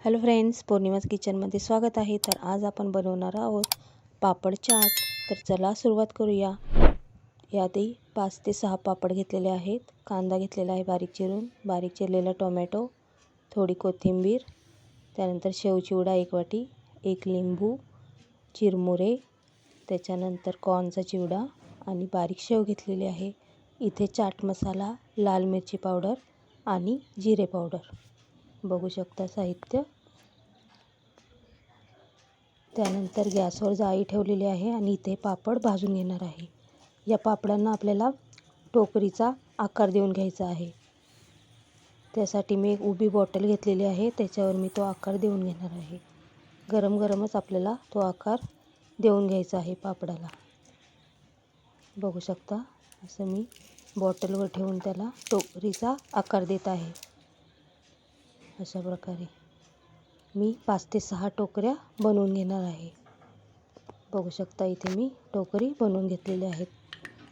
Hello friends पौर्णिमाज किचनमध्ये स्वागत आहे. तर आज आपण बनवणार आहोत पापड चाट. तर चला सुरुवात करूया. यातही पाच ते सहा पापड घेतलेले आहेत. कांदा घेतलेला आहे बारीक चिरून. बारीक चिरलेला टोमॅटो थोडी कोथिंबीर त्यानंतर शेवचिवडा एक वाटी एक लिंबू चिरमुरे त्याच्यानंतर कॉर्नचा चिवडा आणि बारीक शेव घेतलेली आहे. इथे चाट मसाला लाल मिरची पावडर आणि जिरे पावडर. बघू शकता साहित्य. त्यानंतर गॅसवर जाळी ठेवलेली आहे आणि इथे पापड भाजून घेणार आहे. या पापडांना आपल्याला टोकरीचा आकार देऊन घ्यायचा आहे. त्यासाठी मी एक उभी बॉटल घेतलेली आहे. त्याच्यावर मी तो आकार देऊन घेणार आहे. गरम गरमच आपल्याला तो आकार देऊन घ्यायचा आहे पापडाला. बघू शकता असं मी बॉटलवर ठेवून त्याला टोकरीचा आकार देत आहे. अशा प्रकारे मी पाच ते सहा टोकऱ्या बनवून घेणार आहे. बघू शकता इथे मी टोकरी बनवून घेतलेल्या आहेत.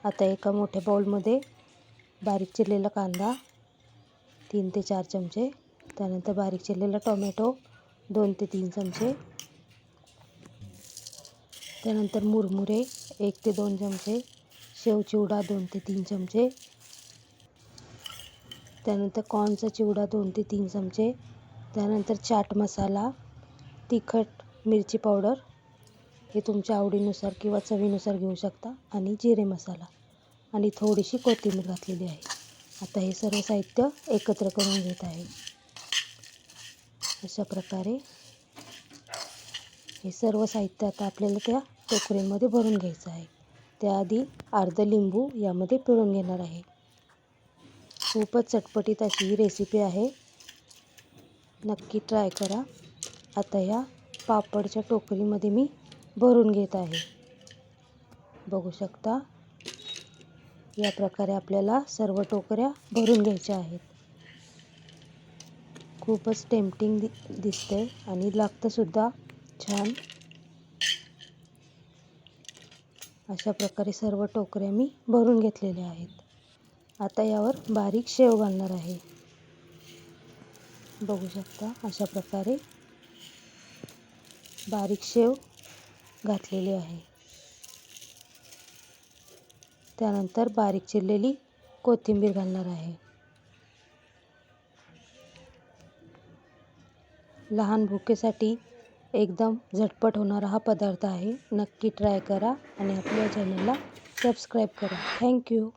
आता एका मोठ्या बाऊलमध्ये बारीक चिरलेला कांदा तीन ते चार चमचे त्यानंतर बारीक चिरलेला टोमॅटो दोन ते तीन चमचे त्यानंतर मुरमुरे एक ते दोन चमचे शेव चिवडा दोन ते तीन चमचे त्यानंतर कॉर्नचा चिवडा दोन ते तीन चमचे. त्यानंतर चाट मसाला तिखट मिरची पावडर. हे तुमच्या आवडीनुसार किंवा चवीनुसार घेऊ शकता. आणि जिरे मसाला. आणि थोडीशी कोथिंबीर घातलेली आहे. आता हे सर्व साहित्य एकत्र करून घेत आहे. अशा प्रकारे हे सर्व साहित्य आता आपल्याला त्या टोकरीमध्ये भरून घ्यायचं आहे. त्याआधी अर्ध लिंबू यामध्ये पिळून घेणार आहे. खूपच चटपटीत अशी ही रेसिपी आहे. नक्की ट्राय करा. आता ह्या पापडच्या टोकरीमध्ये मी भरून घेत आहे. बघू शकता या प्रकारे आपल्याला सर्व टोकऱ्या भरून घ्यायच्या आहेत. खूपच टेम्पटिंग दि दिसते आणि लागतंसुद्धा छान. अशा प्रकारे सर्व टोकऱ्या मी भरून घेतलेल्या आहेत. आता यावर बारीक शेव घालणार आहे. बघू शकता अशा प्रकारे बारीक शेव घातलेली आहे. त्यानंतर बारीक चिरलेली कोथिंबीर घालणार आहे. लहान भुकेसाठी एकदम झटपट होणारा हा पदार्थ आहे. नक्की ट्राय करा आणि आपल्या चॅनलला सबस्क्राईब करा. थँक्यू.